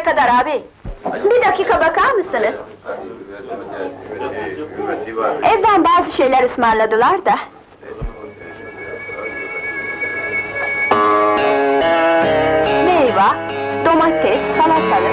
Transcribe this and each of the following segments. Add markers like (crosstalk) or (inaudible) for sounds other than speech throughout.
Ne kadar abi? Bir dakika bakar mısınız? Evden bazı şeyler ısmarladılar da. Meyve, domates, salatalık,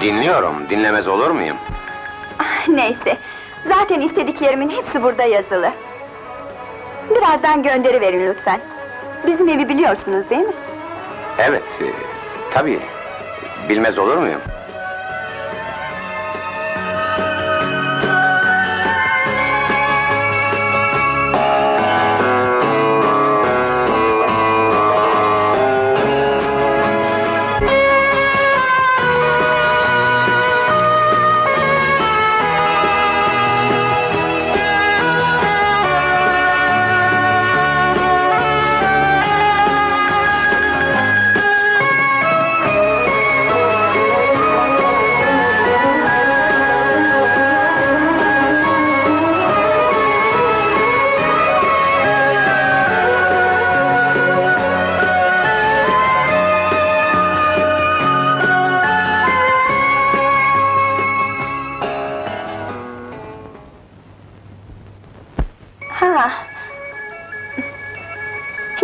dinliyorum. Dinlemez olur muyum? Ah, Neyse, zaten istediklerimin hepsi burada yazılı. Birazdan gönderi verin lütfen. Bizim evi biliyorsunuz değil mi? Evet, e, tabii. Bilmez olur muyum?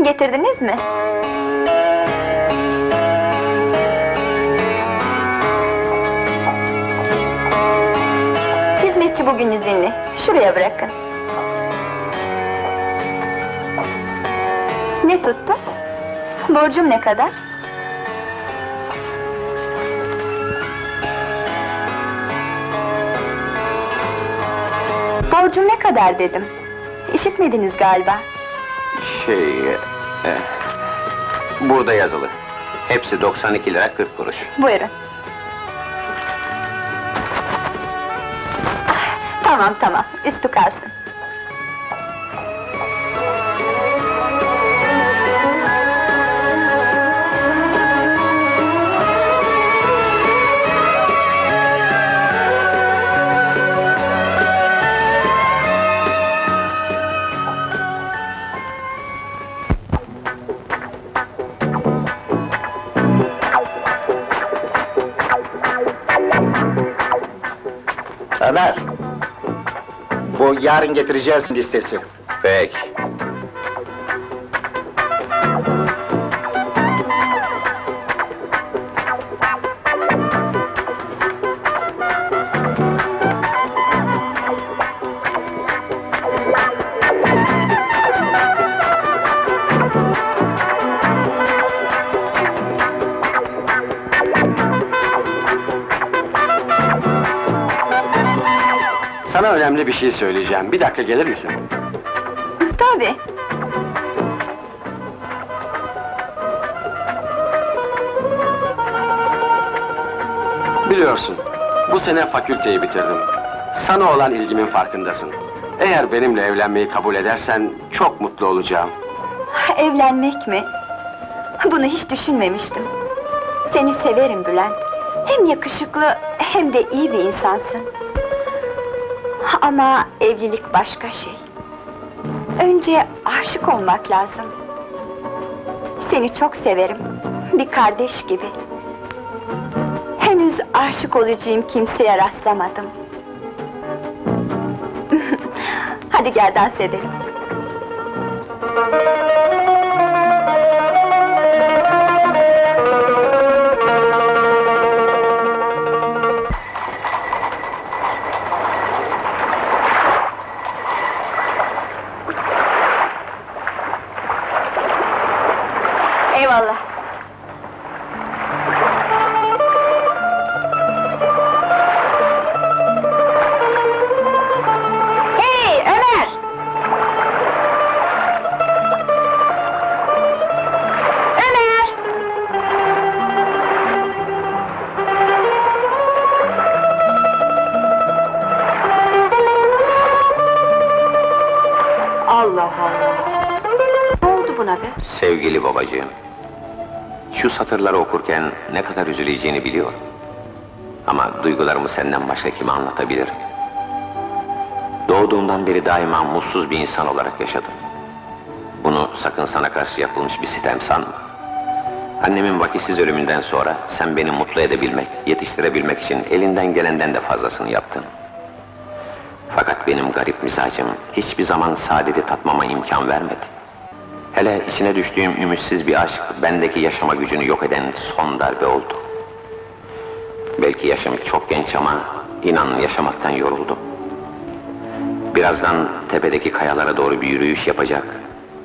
Getirdiniz mi? Hizmetçi bugün izinli. Şuraya bırakın. Ne tuttu? Borcum ne kadar? Borcum ne kadar dedim. İşitmediniz galiba. Şey... e, e, burada yazılı. Hepsi 92 lira 40 kuruş. Buyurun. Tamam tamam, üstü kalsın. Bu yarın getireceğiz listesi. Peki. Önemli bir şey söyleyeceğim. Bir dakika gelir misin? Tabii. Biliyorsun, bu sene fakülteyi bitirdim. Sana olan ilgimin farkındasın. Eğer benimle evlenmeyi kabul edersen çok mutlu olacağım. Evlenmek mi? Bunu hiç düşünmemiştim. Seni severim Bülent. Hem yakışıklı hem de iyi bir insansın. Ama evlilik başka şey. Önce aşık olmak lazım. Seni çok severim. Bir kardeş gibi. Henüz aşık olacağım kimseye rastlamadım. (laughs) Hadi gel dans edelim. Ne oldu buna be? Sevgili babacığım, şu satırları okurken ne kadar üzüleceğini biliyorum. Ama duygularımı senden başka kime anlatabilirim? Doğduğumdan beri daima mutsuz bir insan olarak yaşadım. Bunu sakın sana karşı yapılmış bir sitem sanma. Annemin vakitsiz ölümünden sonra sen beni mutlu edebilmek, yetiştirebilmek için elinden gelenden de fazlasını yaptın. Benim garip mizacım hiçbir zaman saadeti tatmama imkan vermedi. Hele içine düştüğüm ümitsiz bir aşk bendeki yaşama gücünü yok eden son darbe oldu. Belki yaşım çok genç ama inan yaşamaktan yoruldum. Birazdan tepedeki kayalara doğru bir yürüyüş yapacak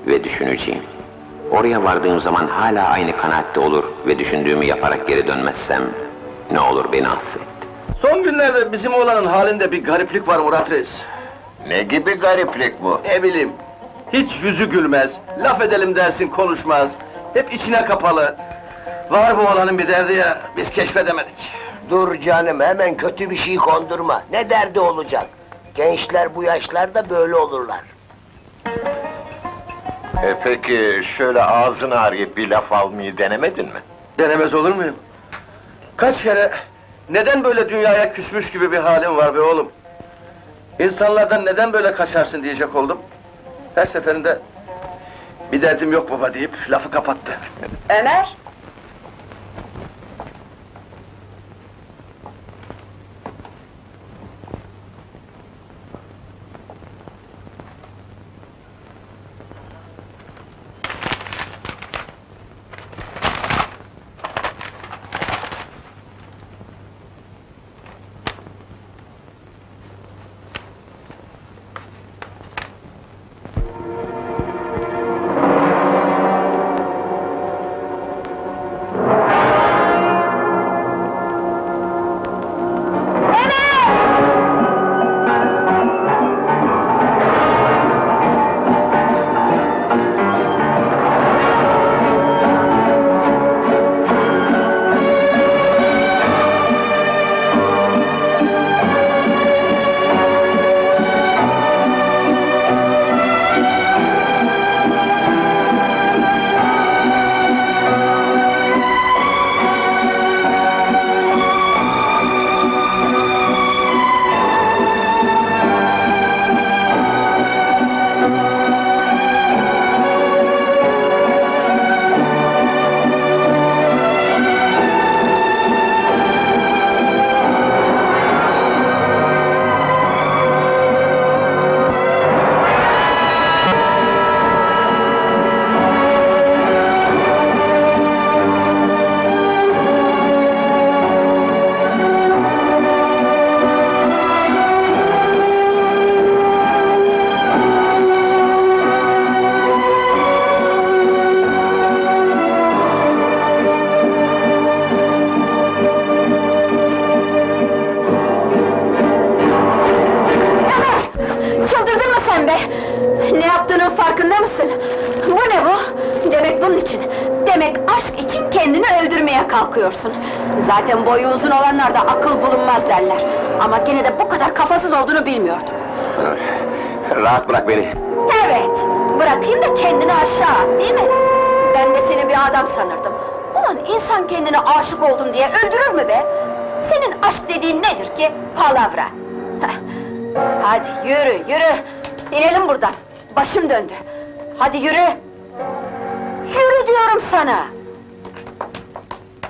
ve düşüneceğim. Oraya vardığım zaman hala aynı kanaatte olur ve düşündüğümü yaparak geri dönmezsem ne olur beni affet. Son günlerde bizim oğlanın halinde bir gariplik var Murat Reis. Ne gibi gariplik bu? Ne bileyim, hiç yüzü gülmez, laf edelim dersin konuşmaz, hep içine kapalı. Var bu oğlanın bir derdi ya, biz keşfedemedik. Dur canım hemen kötü bir şey kondurma. Ne derdi olacak? Gençler bu yaşlarda böyle olurlar. E peki şöyle ağzını arayıp bir laf almayı denemedin mi? Denemez olur muyum? Kaç kere, neden böyle dünyaya küsmüş gibi bir halin var be oğlum? İnsanlardan neden böyle kaçarsın diyecek oldum. Her seferinde bir derdim yok baba deyip lafı kapattı. Ömer! Demek bunun için. Demek aşk için kendini öldürmeye kalkıyorsun. Zaten boyu uzun olanlarda akıl bulunmaz derler. Ama gene de bu kadar kafasız olduğunu bilmiyordum. (laughs) Rahat bırak beni. Evet, bırakayım da kendini aşağı at, değil mi? Ben de seni bir adam sanırdım. Ulan insan kendine aşık oldum diye öldürür mü be? Senin aşk dediğin nedir ki? Palavra. Heh. Hadi yürü, yürü! İnelim buradan, başım döndü. Hadi yürü! Yürü diyorum sana!